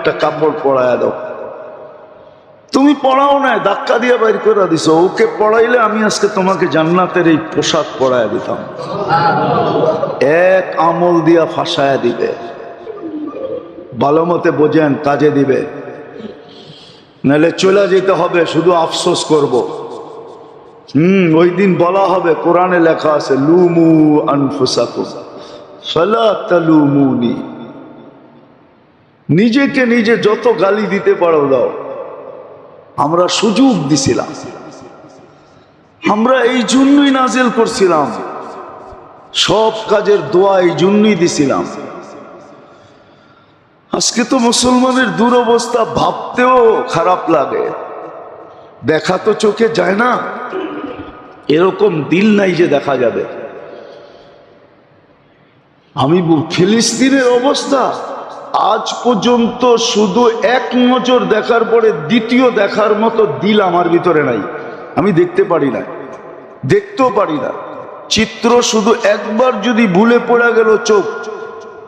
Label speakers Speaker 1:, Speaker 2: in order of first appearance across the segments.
Speaker 1: একটা কাপড় পরায় দাও। তুমি পড়াও না ধাক্কা দিয়ে বাইর করে দিছো। ওকে পড়াইলে আমি আজকে তোমাকে জান্নাতের এই পোশাক পরায় দিতাম। এক আমল দিয়া ফাঁসায় দিবে। ভালো মতে বোঝেন, কাজে দিবে। নাহলে চলে যেতে হবে, শুধু আফসোস করব। হুম, ওই দিন বলা হবে, কোরআনে লেখা আছে, লুমু আনফুসাকুম ফালা তালুমুনি। নিজেকে নিজে যত গালি দিতে পারো দাও। আমরা সুযোগ দিছিলাম। আমরা এই জন্যই নাজেল করছিলাম। সব কাজের দোয়া এই জন্যই দিছিলাম। আজকে তো মুসলমানের দুরবস্থা ভাবতেও খারাপ লাগে। দেখা তো চোখে যায় না। এরকম দিল নাই যে দেখা যাবে। আমি ফিলিস্তিনের অবস্থা। আজ পর্যন্ত শুধু এক নজর দেখার পরে দ্বিতীয় দেখার মতো দিল আমার ভিতরে নাই। আমি দেখতে পারি না, দেখতেও পারি না। চিত্র শুধু একবার যদি ভুলে পড়ে গেল চোখ।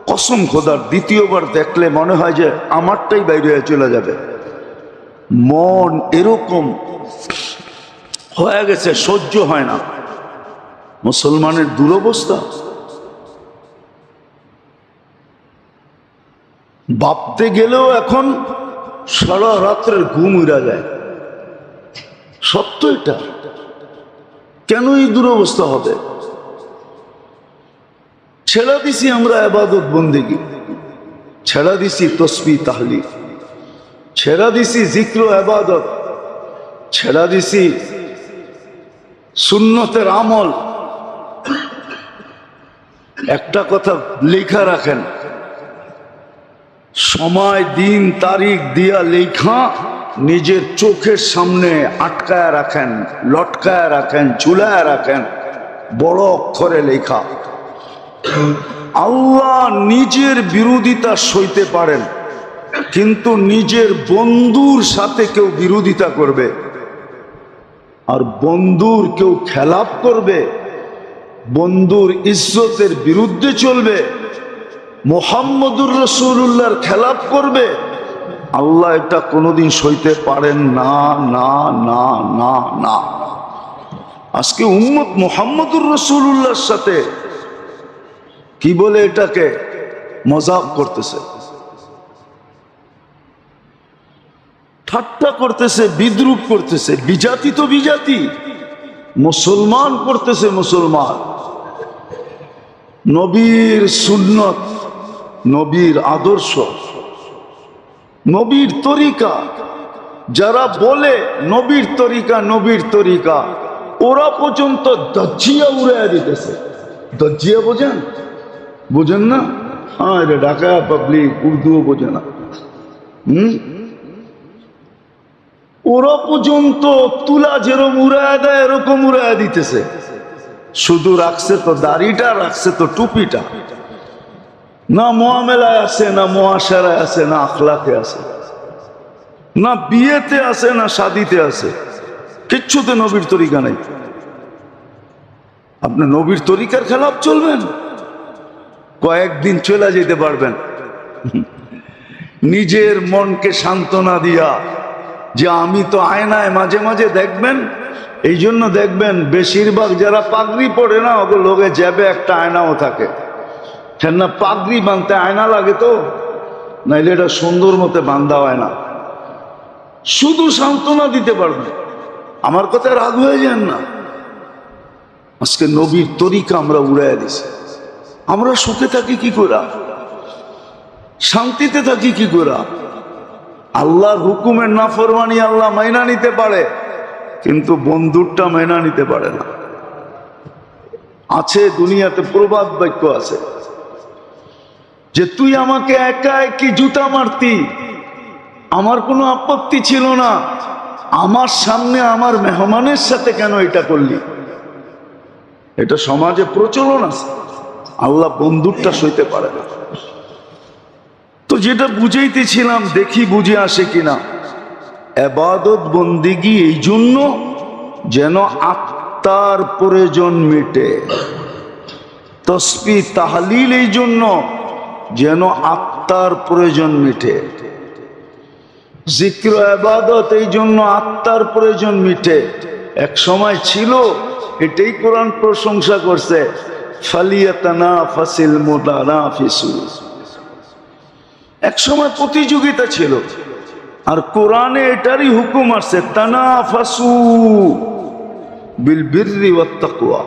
Speaker 1: কসম খোদার, দ্বিতীয়বার দেখলে মনে হয় যে আমারটাই বাইরে চলে যাবে। মন এরকম হয়ে গেছে, সহ্য হয় না। মুসলমানের দুরবস্থা। ভাবতে গেলেও এখন সারা রাত্রের ঘুম উড়া যায়। সত্য এটা। কেন এই দুরবস্থা হবে? ছেড়া দিছি আমরা আবাদত বন্দিগি। ছেড়া দিছি তসবি তাহলি ছেড়া দিছি জিক্র আবাদত। ছেড়া দিছি সুন্নতের আমল। একটা কথা লেখা রাখেন। সময়, দিন, তারিখ দিয়া লেখা নিজের চোখের সামনে আটকায় রাখেন, লটকায় রাখেন, ঝুলায় রাখেন, বড় অক্ষরে লেখা। আল্লাহ নিজের বিরোধিতা সইতে পারেন, কিন্তু নিজের বন্ধুর সাথে কেউ বিরোধিতা করবে। আর বন্ধুর কেউ খেলাপ করবে, বন্ধুর ইজ্জতের বিরুদ্ধে চলবে। মোহাম্মদুর রসুল্লাহর খেলাপ করবে। আল্লাহ এটা কোনোদিন সইতে পারেন না না না না না। আজকে উম্মত মোহাম্মদুর রসুল্লাহর সাথে কি বলে এটাকে? মজাক করতেছে। ঠাট্টা করতেছে, বিদ্রুপ করতেছে, বিজাতি তো বিজাতি, মুসলমান করতেছে মুসলমান। নবীর সুন্নত নবীর আদর্শ, নবীর তরিকা। যারা বলে নবীর তরিকা নবীর তরিকা, ওরা পর্যন্ত দজ্জিয়া উড়াইয়া দিতেছে। দজ্জিয়া বোঝেন? বোঝেন না? হ্যাঁ এটা ঢাকা পাবলিক উর্দুও বোঝে না। হুম? ওরা পর্যন্ত তুলা যেরকম উড়ায় দেয়, এরকম উড়ায় দিতেছে। শুধু রাখছে তো দাড়িটা, রাখছে তো টুপিটা। না মোয়ামেলায় আছে, না মহাসারায় আছে, না আখলাকে আছে। না বিয়েতে আছে, না শাদিতে আছে। কিচ্ছুতে নবীর তরিকা নাই। আপনি নবীর তরিকার খেলাপ চলবেন? কয়েকদিন চলে যেতে পারবেন। নিজের মনকে সান্ত্বনা দিয়া যে আমি তো আয়নায় মাঝে মাঝে দেখবেন এই জন্য দেখবেন বেশিরভাগ যারা পাগড়ি পড়ে না, ওগুলো লোকে যাবে একটা আয়নাও থাকে। কেন না পাগড়ি বাঁধতে আয়না লাগে তো, নাইলে এটা সুন্দর মতে বান্ধা হয় না। শুধু সান্ত্বনা দিতে পারবে। আমার কথা রাগ হয়ে যান না। আজকে নবীর তরিকা আমরা উড়াইয়া দিছি। আমরা সুখে থাকি কি করে শান্তিতে থাকি কি করে আল্লাহর হুকুমের না নাফরমানি আল্লাহ মাইনা নিতে পারে, কিন্তু বন্ধুরটা মাইনা নিতে পারে না। আছে দুনিয়াতে প্রবাদ বাক্য আছে। যে তুই আমাকে একা একই জুতা মারতি। আমার কোনো আপত্তি ছিল না। আমার সামনে আমার মেহমানের সাথে কেন এটা করলি? এটা সমাজে প্রচলন আছে। আল্লাহ বন্ধুরটা সইতে পারে না। তো যেটা বুঝাইতেছিলাম, দেখি বুঝে আসে কিনা। এবাদত বন্দিগি এই জন্য যেন আত্মার প্রয়োজন মেটে। তসপি তাহলিল এই জন্য যেন আত্মার প্রয়োজন মেটে। জিক্র আবাদত এই জন্য আত্মার প্রয়োজন মিটে। এক সময় ছিল, এটাই কোরআন প্রশংসা করছে, ফালিয়াতানা ফাসিল মোদানা এক সময় প্রতিযোগিতা ছিল, আর কোরআনে এটারই হুকুম আছে তানা ফাসু বিল ওয়াত্তাকওয়া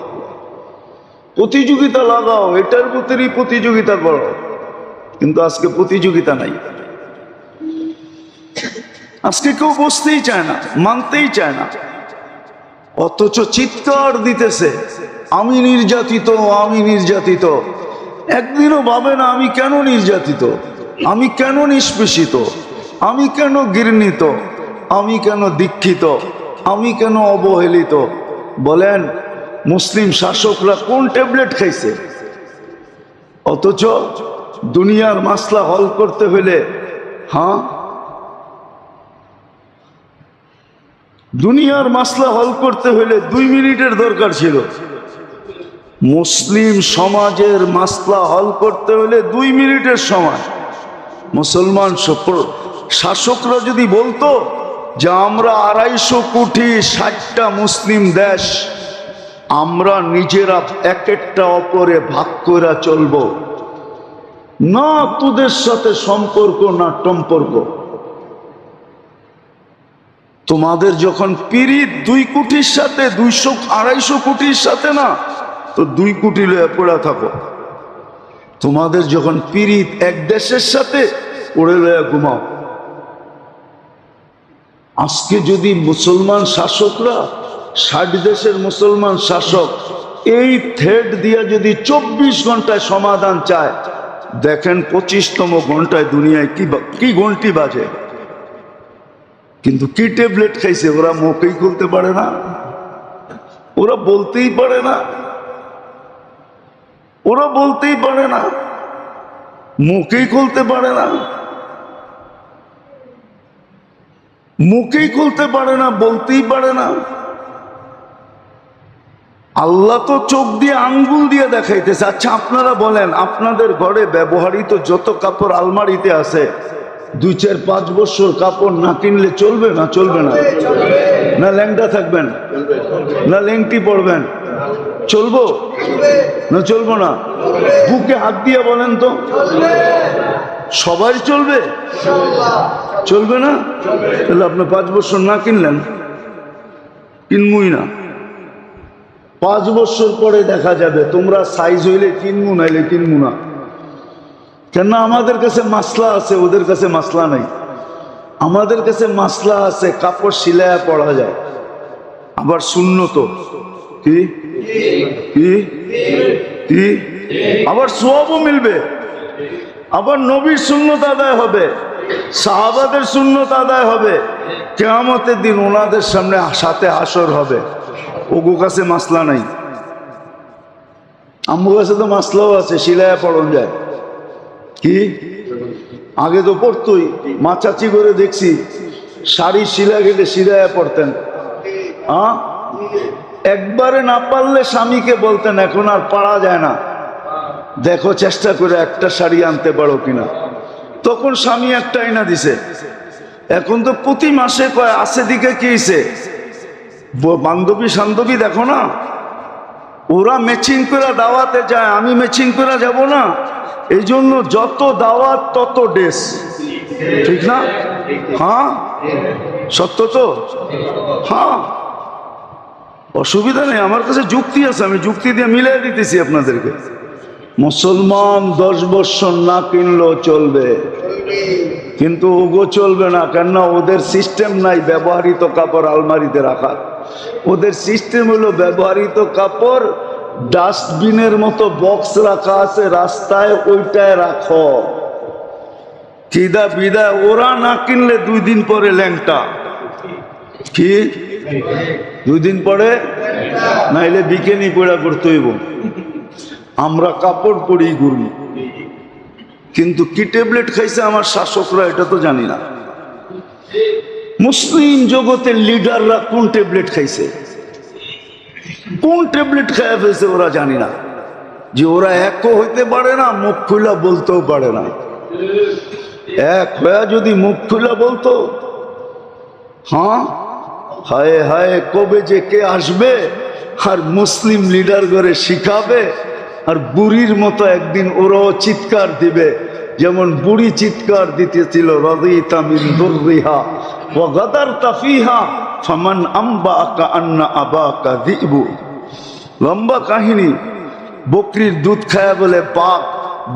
Speaker 1: প্রতিযোগিতা লাগাও, এটার ভিতরেই প্রতিযোগিতা করো। কিন্তু আজকে প্রতিযোগিতা নাই। আজকে কেউ বসতেই চায় না, মানতেই চায় না। অথচ চিৎকার দিতেছে, আমি নির্যাতিত আমি নির্যাতিত। একদিনও ভাবে না, আমি কেন নির্যাতিত? আমি কেন নিষ্পেষিত? আমি কেন ঘৃণিত? আমি কেন দীক্ষিত? আমি কেন অবহেলিত? বলেন, মুসলিম শাসকরা কোন ট্যাবলেট খাইছে? অথচ দুনিয়ার মাসলা হল করতে হলে হ্যাঁ? দুনিয়ার মাসলা হল করতে হলে দুই মিনিটের দরকার ছিল। মুসলিম সমাজের মাসলা হল করতে হলে দুই মিনিটের সময়। মুসলমান শাসকরা যদি বলতো যে আমরা আড়াইশো কোটি, ষাটটা মুসলিম দেশ, আমরা নিজেরা এক একটা অপরে ভাগ করে চলবো। না তোদের সাথে সম্পর্ক না টম্পর্ক তোমাদের যখন পিরিত দুই কোটির সাথে, দুইশো, আড়াইশো কোটির সাথে না, তো দুই কোটি লয়ে পড়া থাকো। তোমাদের যখন পিরিত এক দেশের সাথে পড়ে লয়ে ঘুমাও। আজকে যদি মুসলমান শাসকরা, ষাট দেশের মুসলমান শাসক, এই থ্রেড দিয়া যদি চব্বিশ ঘন্টায় সমাধান চায় দেখেন পঁচিশতম ঘন্টায় দুনিয়ায় কি কি ঘন্টি বাজে। কিন্তু কি ট্যাবলেট খাইছে, ওরা মুখেই খুলতে পারে না। ওরা বলতেই পারে না। ওরা বলতেই পারে না। মুখেই খুলতে পারে না। মুখেই খুলতে পারে না, বলতেই পারে না। আল্লাহ তো চোখ দিয়ে আঙ্গুল দিয়ে দেখাইতেছে। আচ্ছা আপনারা বলেন, আপনাদের ঘরে ব্যবহৃত যত কাপড় আলমারিতে আছে, দুই চার পাঁচ বছর কাপড় না কিনলে চলবে না চলবে না? না ল্যাংটা থাকবেন? না ল্যাংটি পড়বেন চলবো? না চলবো না? বুকে হাত দিয়ে বলেন তো। সবাই চলবে? চলবে না? তাহলে আপনি পাঁচ বছর না কিনলেন, কিনবই না। পাঁচ বছর পরে দেখা যাবে, তোমরা সাইজ হইলে কিনবো নাইলে কিনবো না। কেন আমাদের কাছে মাসলা আছে, ওদের কাছে মাসলা নাই। আমাদের কাছে মাসলা আছে, কাপড় সিলায়া পড়া যায়। আবার শূন্য তো কি? আবার সোয়াবও মিলবে। আবার নবীর শূন্যত আদায় হবে, সাহাবাদের শূন্যত আদায় হবে। কেয়ামতের দিন ওনাদের সামনে সাথে আসর হবে। ওগো কাছে মাসলা নাই। আম্মু কাছে তো মাসলাও আছে, শিলায় পড়ন যায়। কি? আগে তো পড়তোই মা চাচি করে দেখছি, শাড়ি শিলা কেটে শিলায় পড়তেন। হ্যাঁ একবারে না পারলে স্বামীকে বলতেন, এখন আর পারা যায় না। দেখো চেষ্টা করে একটা শাড়ি আনতে পারো কিনা। তখন স্বামী একটা আইনা দিছে। এখন তো প্রতি মাসে কয়, আছে দিকে কি বান্ধবী সান্ধবী দেখো না। ওরা ম্যাচিং করে দাওয়াতে যায়, আমি ম্যাচিং করে যাব না। এই জন্য যত দাওয়াত, তত ড্রেস ঠিক না? হ্যাঁ? সত্য তো? হ্যাঁ। অসুবিধা নেই, আমার কাছে যুক্তি আছে, আমি যুক্তি দিয়ে মিলাই দিতেছি আপনাদেরকে। মুসলমান দশ বৎসর না কিনলেও চলবে। কিন্তু ওগো চলবে না, কেননা ওদের সিস্টেম নাই ব্যবহারিত কাপড় আলমারিতে রাখার। ওদের সিস্টেম হলো ব্যবহৃত কাপড় ডাস্টবিনের মতো বক্স রাখা আছে, রাস্তায় ওইটায় রাখো। কিদা বিদা ওরা না কিনলে দুই দিন পরে ল্যাংটা। কি? দুই দিন পরে? নাইলে বিকেনি পড়া করতে হইব। আমরা কাপড় পরেই ঘুরব কিন্তু কি ট্যাবলেট খাইছে আমার শাসকরা, এটা তো জানি না। মুসলিম জগতের লিডাররা কোন ট্যাবলেট খাইছে? কোন ট্যাবলেট খাইয়া ফেলছে ওরা জানি না। যে ওরা একও হইতে পারে না, মুখ খুলা বলতেও পারে না। এক হয়ে যদি মুখ খুলে বলতো হ্যাঁ? হায় হায়, কবে যে কে আসবে আর মুসলিম লিডার করে শিখাবে আর বুড়ির মতো একদিন ওরাও চিৎকার দিবে। যেমন বুড়ি চিৎকার দিতেছিল রদিতা মিন দুররিহা ওয়া গাদারতা ফিহা, ফামান আম্বাকা আন্না আবাকা দিবু লম্বা কাহিনী, বকরির দুধ খায়া বলে বাঘ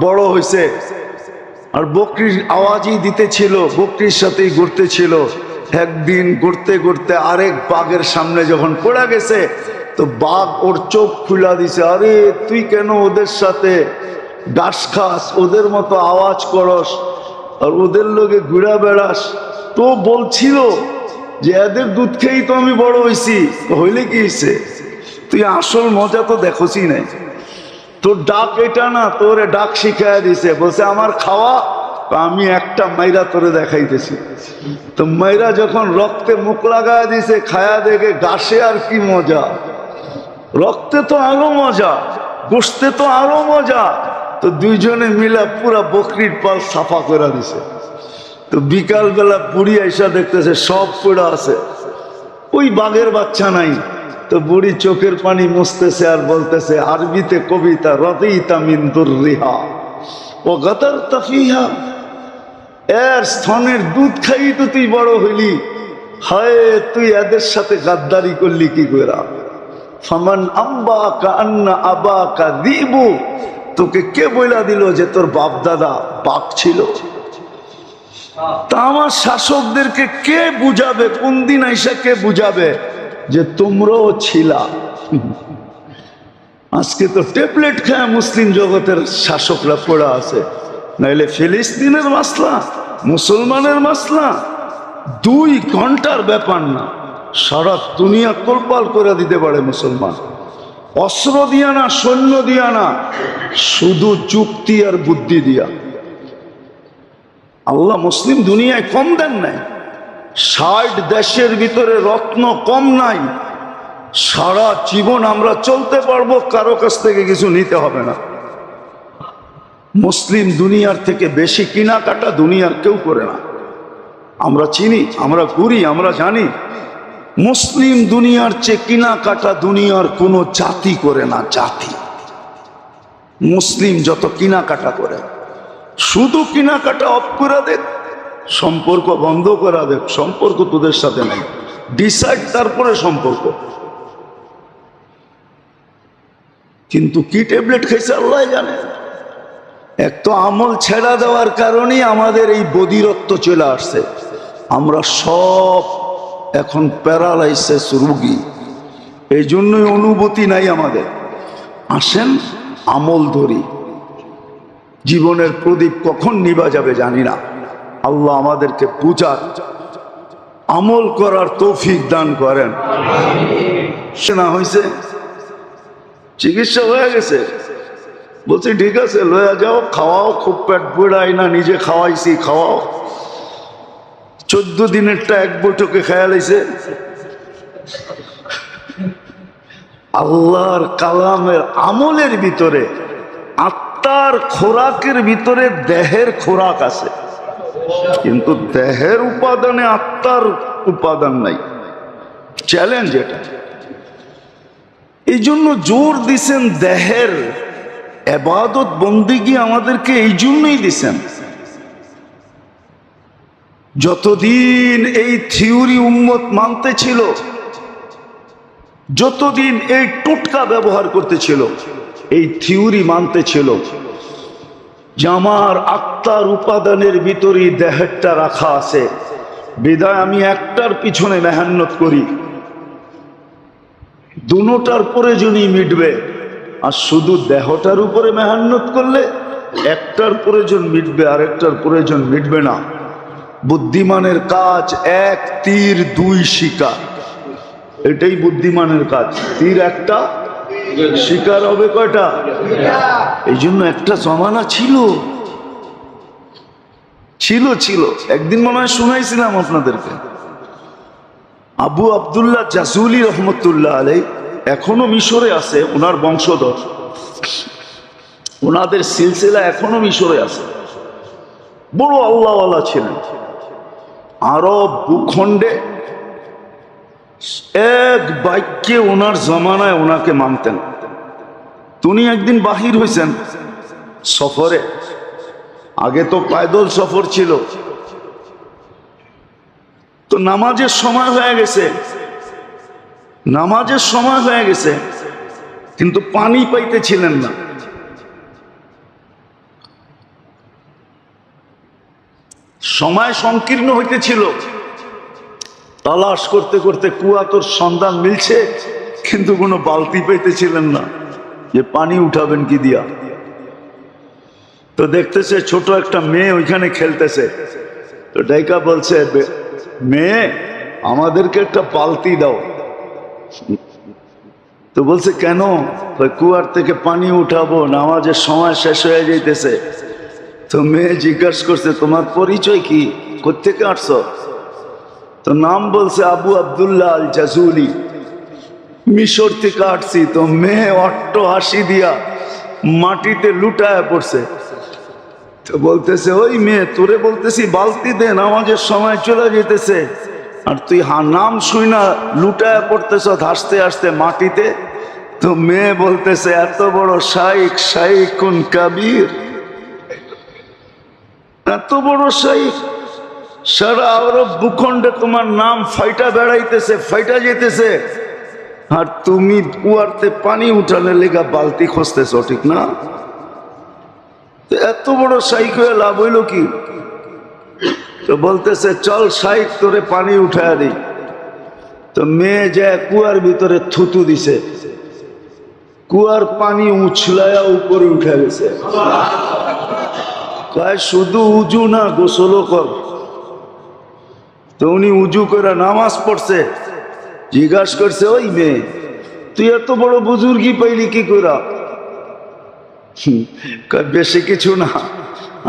Speaker 1: বড় হয়েছে আর বকরির আওয়াজই দিতেছিল, বকরির সাথেই ঘুরতেছিল। একদিন ঘুরতে ঘুরতে আরেক বাঘের সামনে যখন পড়ে গেছে, তো বাঘ ওর চোখ খুলা দিছে, আরে, তুই কেন ওদের সাথে ডাস খাস, ওদের মতো আওয়াজ করস, আর ওদের লোকে ঘুরা বেড়াস। তো বলছিল যে, এদের দুধ খেয়েই তো আমি বড় হয়েছি হইলে কি হয়েছে তুই আসল মজা তো দেখোসই নাই। তোর ডাক এটা না, তোরে ডাক শিখাইয়া দিছে। বলছে, আমার খাওয়া, আমি একটা মাইরা তোরে দেখাইতেছি। তো মাইরা যখন রক্তে মুখ লাগায় দিছে, খায়া দেখে গাছে আর কি মজা। রক্তে তো আরও মজা গোস্তে তো আরও মজা। তো দুইজনে মিলা পুরা বকরির পাল সাফা করে দিছে। তো বিকাল বেলা বুড়ি আইসা দেখতেছে, সব পড়া আছে। ওই বাঘের বাচ্চা নাই। তো বুড়ি চোখের পানি মুছতেছে আর বলতেছে, আরবিতে কবিতা, রদিতা মিন্দুর রিহা ও গতার তাফিহা। এর স্তনের দুধ খাই তো তুই বড় হইলি। হায়, তুই এদের সাথে গাদ্দারি করলি কি করে ফামান আম্বা কা আবা কা দিবু তোকে কে বইলা দিল যে তোর বাপ দাদা বাপ ছিল? তা আমার শাসকদেরকে কে বুঝাবে? কোন দিন আইসা কে বুঝাবে যে তোমরাও ছিলা? আজকে তো ট্যাবলেট খায় মুসলিম জগতের শাসকরা পড়া আছে। নাইলে ফিলিস্তিনের মাসলা, মুসলমানের মাসলা, দুই ঘণ্টার ব্যাপার না। সারা দুনিয়া তোলপাল করে দিতে পারে মুসলমান। অস্ত্র দিয়া না, সৈন্য দিয়া না, শুধু যুক্তি আর বুদ্ধি দিয়া। আল্লাহ মুসলিম দুনিয়ায় কম দেন নাই। ষাট দেশের ভিতরে রত্ন কম নাই। সারা জীবন আমরা চলতে পারব, কারও কাছ থেকে কিছু নিতে হবে না। মুসলিম দুনিয়ার থেকে বেশি কেনাকাটা দুনিয়ার কেউ করে না। আমরা চিনি, আমরা ঘুরি, আমরা জানি। মুসলিম দুনিয়ার চেয়ে কেনাকাটা দুনিয়ার কোনো জাতি করে না জাতি। মুসলিম যত কেনাকাটা করে, শুধু কেনাকাটা অফ করে দেখ সম্পর্ক বন্ধ করা দেখ সম্পর্ক তোদের সাথে নাই। ডিসাইড তারপরে সম্পর্ক। কিন্তু কি ট্যাবলেট খাইছে আল্লাহ জানে। এক তো আমল ছেড়া দেওয়ার কারণেই আমাদের এই বদিরত্ব চলে আসছে। আমরা সব এখন প্যারালাইসিস রুগী। এই জন্যই অনুভূতি নাই আমাদের। আসেন আমল ধরি। জীবনের প্রদীপ কখন নিবা যাবে জানি না। আল্লাহ আমাদেরকে বুঝার আমল করার তৌফিক দান করেন। সে না হয়েছে চিকিৎসা হয়ে গেছে। বলছি, ঠিক আছে, লয়া যাও, খাওয়াও, খুব পেট বুড়াই না, নিজে খাওয়াইছি, খাওয়াও। চোদ্দ দিনেরটা এক বৈঠকে খেয়াল খেয়ালাইছে আল্লাহর কালামের আমলের ভিতরে, আত্মার খোরাকের ভিতরে দেহের খোরাক আছে। কিন্তু দেহের উপাদানে আত্মার উপাদান নাই। চ্যালেঞ্জ এটা। এই জন্য জোর দিছেন দেহের এবাদত বন্দিগি আমাদেরকে এই জন্যই দিছেন। যতদিন এই থিওরি উম্মত মানতে ছিল, যতদিন এই টুটকা ব্যবহার করতেছিল এই থিওরি মানতে ছিল যে আমার আত্মার উপাদানের ভিতরে দেহেরটা রাখা আছে। বিদায়, আমি একটার পিছনে মেহান্নত করি। দুটার প্রয়োজনই মিটবে। আর শুধু দেহটার উপরে মেহান্নত করলে একটার প্রয়োজন মিটবে, আরেকটার প্রয়োজন মিটবে না। বুদ্ধিমানের কাজ এক, তীর দুই শিকার। এটাই বুদ্ধিমানের কাজ। তীর একটা, শিকার হবে কয়টা? এই জন্য একটা জমানা ছিল। ছিল ছিল। একদিন মনে হয় শুনাইছিলাম আপনাদেরকে। আবু আবদুল্লাহ জাসুলি রহমতুল্লাহ আলাই এখনও মিশরে আছে, ওনার বংশধর। ওনাদের সিলসিলা এখনও মিশরে আছে। বড় আল্লাহওয়ালা ছিলেন। আরব ভূখণ্ডে এক বাক্যে ওনার জমানায় ওনাকে মানতেন। তিনি একদিন বাহির হয়েছেন সফরে। আগে তো পায়দল সফর ছিল। তো নামাজের সময় হয়ে গেছে। নামাজের সময় হয়ে গেছে। কিন্তু পানি পাইতেছিলেন না। সময় সংকীর্ণ হইতেছিল। তালাশ করতে করতে কুয়া তোর সন্ধান মিলছে, কিন্তু কোনো বালতি পেতেছিলেন না। যে পানি উঠাবেন কি দিয়া? তো দেখতেছে ছোট একটা মেয়ে ওইখানে খেলতেছে। তো ডাইকা বলছে, "বে- মেয়ে, আমাদেরকে একটা বালতি দাও। তো বলছে, কেন? কুয়ার থেকে পানি উঠাবো, নামাজের সময় শেষ হয়ে যাইতেছে। তো মেয়ে জিজ্ঞাসা করছে, তোমার পরিচয় কি? কোথেকে আসছো? তো নাম বলছে, আবু আবদুল্লাহ আল জাজুলি মিশর থেকে আসছি। তো মেয়ে অট্ট হাসি দিয়া মাটিতে লুটায় পড়ছে। তো বলতেছে, ওই মেয়ে, তোরে বলতেছি, বালতি দে, নামাজের সময় চলে যেতেছে। আর তুই হা, নাম শুই না, লুটায় পড়তেছ হাসতে হাসতে মাটিতে? তো মেয়ে বলতেছে, এত বড় শাইক শাইকুন কাবির। এত বড় শাইক সারা আরব ভূখণ্ডে তোমার নাম ফাইটা বেড়াইতেছে, ফাইটা যেতেছে। আর তুমি কুয়ারতে পানি উঠালে লেগা বালতি খসতেছ ঠিক না? এত বড় সাইক হয়ে লাভ হইল কি? তো বলতেছে, চল সাইক তোরে পানি উঠায় দিই। তো মেয়ে যায় কুয়ার ভিতরে থুতু দিছে, কুয়ার পানি উছলায়া উপরে উঠে গেছে। কয়, শুধু উজু না, গোসলও কর। তো উনি উজু করে নামাজ পড়ছে। জিজ্ঞাসা করছে, ওই মেয়ে, তুই এত বড় বুজুর্গি পাইলি কি করা বেশি কিছু না,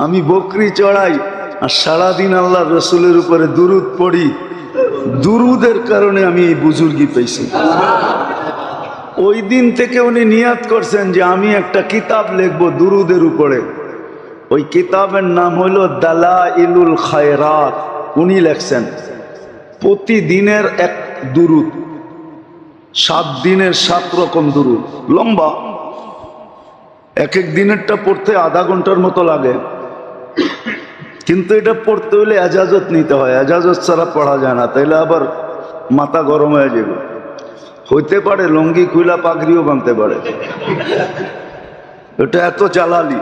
Speaker 1: আমি বকরি চড়াই আর সারাদিন আল্লাহ রসুলের উপরে দুরুদ পড়ি। দুরুদের কারণে আমি এই বুজুর্গি পেয়েছি ওই দিন থেকে উনি নিয়াত করছেন যে আমি একটা কিতাব লিখব দুরুদের উপরে। ওই কিতাবের নাম হলো দালা ইলুল খায়রাত। উনি লেখছেন, প্রতিদিনের এক দুরুদ, সাত দিনের সাত রকম দুরুদ। লম্বা। এক এক দিনেরটা পড়তে আধা ঘণ্টার মতো লাগে। কিন্তু এটা পড়তে হলে এজাজত নিতে হয়। এজাজত ছাড়া পড়া যায় না। তাইলে আবার মাথা গরম হয়ে যাবে। হইতে পারে, লঙ্গি খুইলা পাগড়িও বানতে পারে। এটা এত চালালি।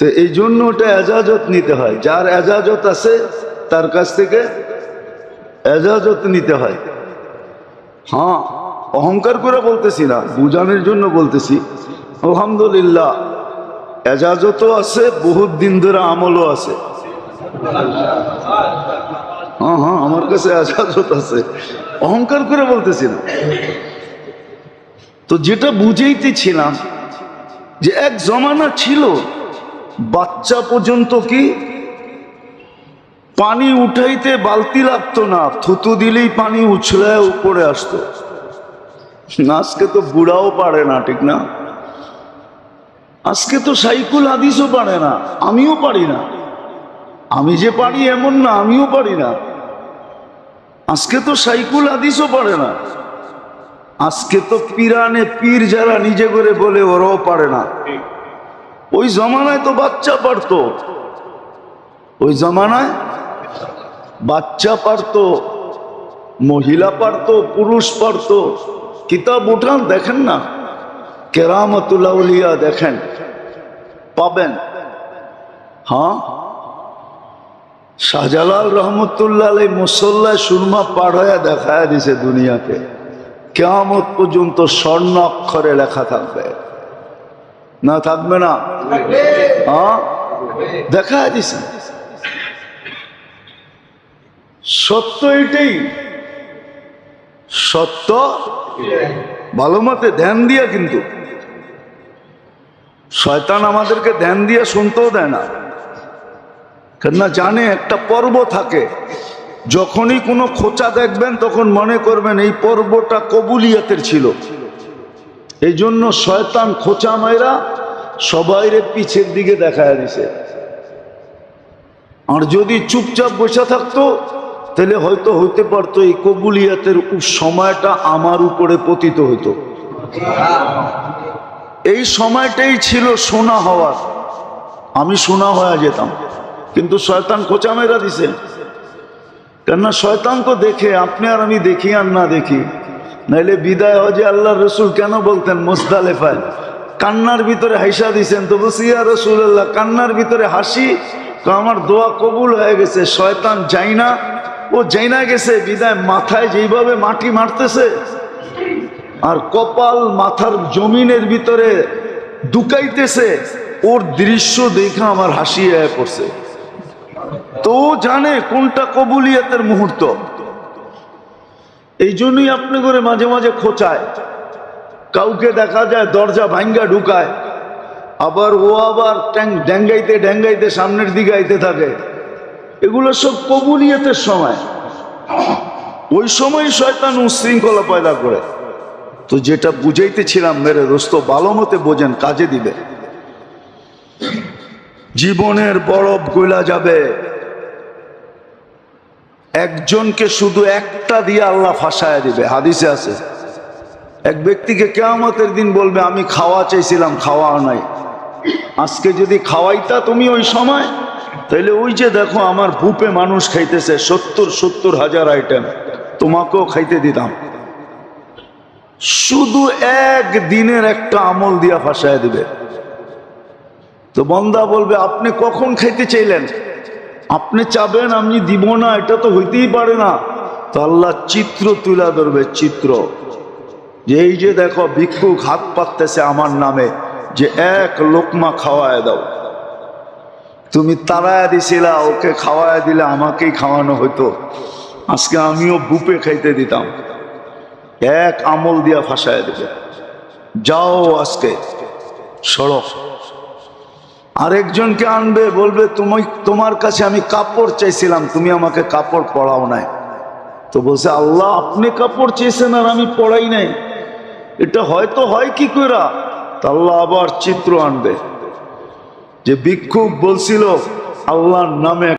Speaker 1: তো এই জন্য ওটা এজাজত নিতে হয়। যার এজাজত আছে, তার কাছ থেকে এজাজত নিতে হয়। হ্যাঁ অহংকার করে বলতেছি না, বুঝানোর জন্য বলতেছি। আলহামদুলিল্লাহ, এজাজতও আছে, বহুত দিন ধরে আমলও আছে। হ্যাঁ হ্যাঁ আমার কাছে এজাজত আছে। অহংকার করে বলতেছি না। তো যেটা বুঝেইতেছিলাম যে এক জমানা ছিল বাচ্চা পর্যন্ত কি? পানি উঠাইতে বালতি লাগতো না, থুতু দিলেই পানি উছলে উপরে আসতো। আজকে তো বুড়াও পারে না, ঠিক না? আজকে তো সাইকুল হাদিসও পারে না, আমিও পারি না। আমি যে পারি এমন না, আমিও পারি না। আজকে তো সাইকুল হাদিসও পারে না। আজকে তো পিরানে পীর যারা নিজে করে বলে ওরাও পারে না। ওই জমানায় তো বাচ্চা পারতো। ওই জমানায় বাচ্চা পারতো, মহিলা পারতো, পুরুষ পারতো। কিতাব উঠান, দেখেন না? কেরামতুল্লাউলিয়া দেখেন। পাবেন। হ্যাঁ? শাহজালাল রহমতুল্লাহ মুসল্লায় সুরমা পার হয়ে দেখায় দিছে দুনিয়াকে কেয়ামত পর্যন্ত স্বর্ণ অক্ষরে লেখা থাকবে। না থাকবে না। হ্যাঁ? দেখা দিছে। সত্য এটাই। সত্য ভালো মতে ধ্যান দিয়া কিন্তু। শয়তান আমাদেরকে ধ্যান দিয়ে শুনতেও দেয় না। কেননা জানে একটা পর্ব থাকে। যখনই কোনো খোঁচা দেখবেন, তখন মনে করবেন এই পর্বটা কবুলিয়াতের ছিল। এই জন্য শয়তান খোঁচা মায়েরা সবাইরে পিছের দিকে দেখায় দিছে। আর যদি চুপচাপ বসে থাকতো, তাহলে হয়তো হইতে পারতো এই কবুলিয়াতের সময়টা আমার উপরে পতিত হতো এই সময়টাই ছিল সোনা হওয়ার। আমি সোনা হয়ে যেতাম, কিন্তু শয়তান খোঁচা মেরা দিছে। কেননা শয়তান তো দেখে, আপনি আর আমি দেখি আর না দেখি। নাইলে বিদায় হজে আল্লাহ রসুল কেন বলতেন মোস্তালেফায় কান্নার ভিতরে হাইসা দিছেন তো বলছি রসুল আল্লাহ কান্নার ভিতরে হাসি, তো আমার দোয়া কবুল হয়ে গেছে, শয়তান যাই না। ও যাই না গেছে, বিদায় মাথায় যেইভাবে মাটি মারতেছে, আর কপাল মাথার জমিনের ভিতরে দুকাইতেছে ওর দৃশ্য দেখে আমার হাসি আয় পড়ছে। তো জানে কোনটা কবুলিয়াতের মুহূর্ত। এই জন্যই আপনি করে মাঝে মাঝে খোঁচায়। কাউকে দেখা যায় দরজা ভাঙ্গা ঢুকায়। আবার ও আবার ড্যাঙ্গাইতে ড্যাঙ্গাইতে সামনের দিকে আইতে থাকে। এগুলো সব কবুলিয়তের সময়। ওই সময় শয়তান উশৃঙ্খলা পয়দা করে। তো যেটা বুঝাইতেছিলাম, মেরে দোস্ত, ভালো মতে বোঝেন, কাজে দিবে। জীবনের বরফ গলা যাবে। একজনকে শুধু একটা দিয়ে আল্লাহ ফাঁসায় দিবে। হাদিসে আছে। এক ব্যক্তিকে কেয়ামতের দিন বলবে, আমি খাওয়া চাইছিলাম খাওয়া নাই। আজকে যদি খাওয়াইতা তুমি ওই সময় তাহলে ওই যে দেখো আমার বুপে মানুষ খাইতেছে, সত্তর সত্তর হাজার আইটেম তোমাকেও খাইতে দিতাম। শুধু এক দিনের একটা আমল দিয়া ফাঁসায় দিবে। তো বন্দা বলবে, আপনি কখন খাইতে চাইলেন? আপনি চাবেন, আমি দিব না, এটা তো হইতেই পারে না। তো আল্লাহ চিত্র তুলা ধরবে, চিত্র। যে এই যে দেখো, ভিক্ষুক হাত পাততেছে আমার নামে, যে এক লোকমা খাওয়ায় দাও। তুমি তারায় দিছিলা, ওকে খাওয়ায় দিলে আমাকেই খাওয়ানো হতো আজকে আমিও বুপে খাইতে দিতাম। এক আমল দিয়া ফাঁসায় দেবে। যাও আজকে সড়ক আরেকজনকে আনবে, বলবে তুমি তোমার কাছে আমি কাপড় চাইছিলাম, তুমি আমাকে কাপড় পড়াও নাই। তো বলছে, আল্লাহ, আপনি কাপড় চেয়েছেন আর আমি পড়াই নাই। এটা হয়তো হয় কি কইরা? তা আল্লাহ আবার চিত্র আনবে। যে ভিক্ষুক বলছিল, আল্লাহর নামে